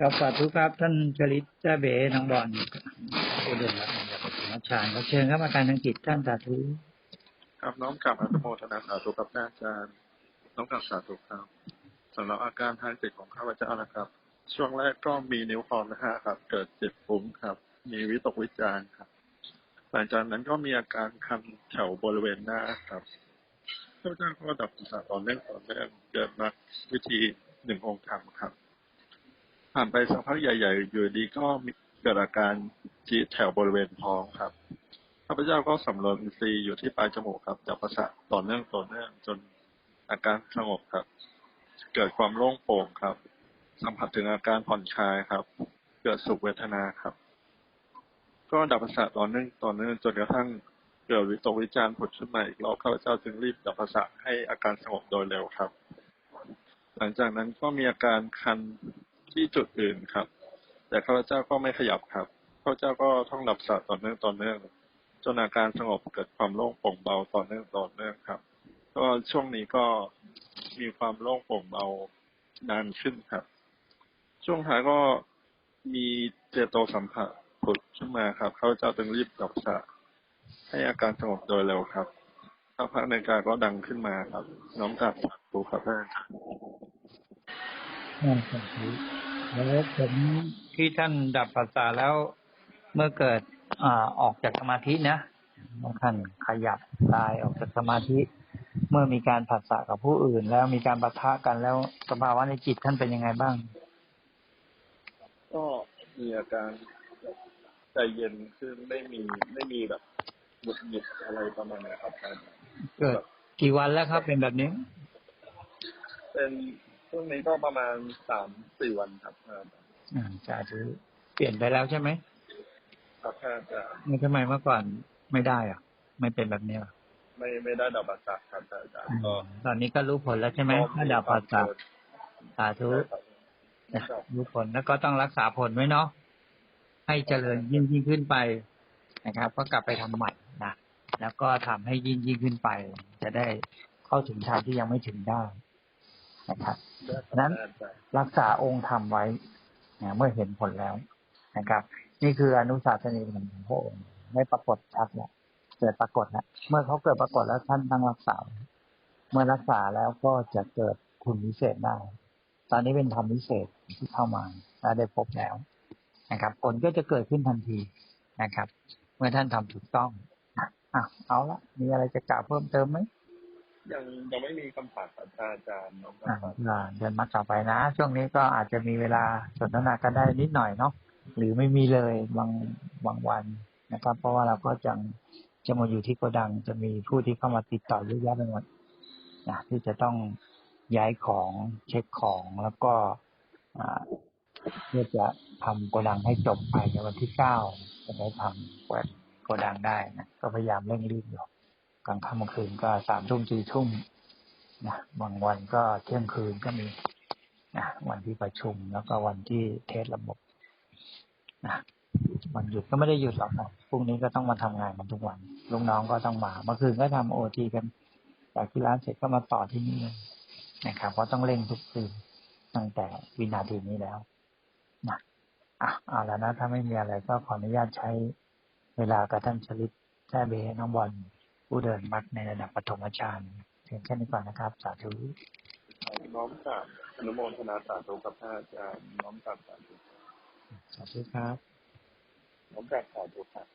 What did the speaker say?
ครับสาธุครับท่านชลิตเจ้าเบน้องบอลผู้เดินรับนระบบสมชานขอเชิญครับอาการทางจิตท่านสาธุครับน้อมกลับอนุโมทนาสาธุกับอาจารย์น้อมกลับสาธุครับสำหรับอาการทางจิตของข้าพเจ้านะครับ ช่วงแรกก็มีนิ้วคอนะฮะครับ เกิดเจ็บฟุ้งครับ มีวิตกวิจารณ์ครับหลังจากนั้นก็มีอาการคันแถวบริเวณหน้าครับข้าพเจ้าก็ดับสาต่อเนื่องต่อเนื่องเกิดมาวิธีหนึ่งองค์ธรรมครับ ผ่านไปสักพักใหญ่ ๆ อยู่ดีก็มีเกิดอาการจี๊ดแถวบริเวณท้องครับข้าพเจ้าก็สำรวจอินทรีย์อยู่ที่ปลายจมูกครับจับประสาทต่อเนื่องต่อเนื่องจนอาการสงบครับ เกิดความโล่งโปร่งครับ สัมผัสถึงอาการผ่อนคลายครับ เกิดสุขเวทนาครับ ก็ดับประสาทต่อเนื่องต่อเนื่องจนกระทั่งเกิดวิตกวิจารณ์ผุดขึ้นมาอีกรอบข้าพเจ้าจึงรีบดับประสาทให้อาการสงบโดยเร็วครับ หลังจากนั้นก็มีอาการคัน ที่จุดอื่นครับ แต่ข้าพเจ้าก็ไม่ขยับครับข้าพเจ้าก็ท่องดับประสาทต่อเนื่องต่อเนื่องจนอาการสงบเกิดความโล่งโปร่งเบาต่อเนื่องต่อเนื่องครับ ก็ช่วงนี้ก็มีความโล่งโปร่งเบานานขึ้นครับ ช่วงท้ายก็มีเจโตสัมผัสผุดขึ้นมาครับเขาเจ้าจึงรีบดับสะให้อาการสงบโดยเร็วครับสักพักในากาก็ดังขึ้นมาครับ น้อมกลับสาธุครับท่านท่านสา แล้วผมที่ท่านดับปัสสาวะแล้วเมื่อเกิดอ่าออกจากสมาธินะบางท่านขยับกายออกจากสมาธิ เมื่อมีการผัสสะกับผู้อื่น แล้วมีการปะทะกันแล้วสภาวะในจิตท่านเป็นยังไงบ้าง ก็มีอาการใจเย็นขึ้นไม่มีไม่มีแบบหงุดหงิดอะไรประมาณนี้ครับท่านเกิดกี่วันแล้วครับเป็นแบบนี้ เป็น ช่วงนี้ก็ประมาณสามสี่วันครับท่านอ่าสาธุเปลี่ยนไปแล้วใช่ไหมครับท่านอาจารย์ไม่ทำไมเมื่อก่อนไม่ได้อะไม่เป็นแบบนี้หรอไม่ไม่ได้ดับประสาทครับท่านอาจารย์ก็ตอนนี้ก็รู้ผลแล้วใช่ไหมถ้าดับปัสสาวะสาธุครับรู้ผลแล้วก็ต้องรักษาผลไว้เนาะให้เจริญยิ่งยิ่งขึ้นไปนะครับ ก็กลับไปทำใหม่นะแล้วก็ทำให้ยิ่งยิ่งขึ้นไป จะได้เข้าถึงทางที่ยังไม่ถึงได้ นะครับนั้นรักษาองค์ธรรมไว้นะเมื่อเห็นผลแล้วนะครับ นี่คืออนุสาสนีของพระองค์ไม่ปรากฏชัดแล้วเกิดปรากฏแล้วเมื่อเขาเกิดปรากฏแล้วท่านต้องรักษา เมื่อรักษาแล้วก็จะเกิดคุณวิเศษได้ ตอนนี้เป็นธรรมวิเศษที่เข้ามาและได้พบแล้วนะครับ ผลก็จะเกิดขึ้นทันทีนะครับ เมื่อท่านทำถูกต้องอะเอาละมีอะไรจะกล่าวเพิ่มเติมไหม ยังยังไม่มีคำถามครับอาจารย์น้องครับเดินมาต่อไปนะ ช่วงนี้ก็อาจจะมีเวลาสนทนากันได้นิดหน่อยเนาะหรือไม่มีเลยบางบางวันนะครับ เพราะว่าเราก็จะจะมาอยู่ที่โกดังจะมีผู้ที่เข้ามาติดต่อเยอะแยะไปหมดนะที่จะต้องย้ายของเช็คของแล้วก็เพื่อจะทำโกดังให้จบภายในวันที่เก้าจะได้ทำเปิดโกดังได้นะก็พยายามเร่งรีบอยู่ กลางค่ำกลางคืนก็สามทุ่มสี่ทุ่มนะบางวันก็เที่ยงคืนก็มีนะวันที่ประชุมแล้วก็วันที่เทสระบบนะวันหยุดก็ไม่ได้หยุดหรอกนะพรุ่งนี้ก็ต้องมาทำงานกันทุกวันลูกน้องก็ต้องมาเมื่อคืนก็ทำโอทีกันจากที่ร้านเสร็จก็มาต่อที่นี่นะครับเพราะต้องเร่งทุกคืนตั้งแต่วินาทีนี้แล้วนะอะเอาแล้วนะถ้าไม่มีอะไรก็ขออนุญาตใช้เวลากับท่านชลิตแท้เบน้องบอล ผู้เดินมัดในระดับปฐมฌานเพียงแค่นี้ก่อนนะครับ สาธุน้อมกราบอนุโมทนาสาธุกับท่านอาจารย์น้อมกราบสาธุสาธุครับน้อมกราบสาธุครับ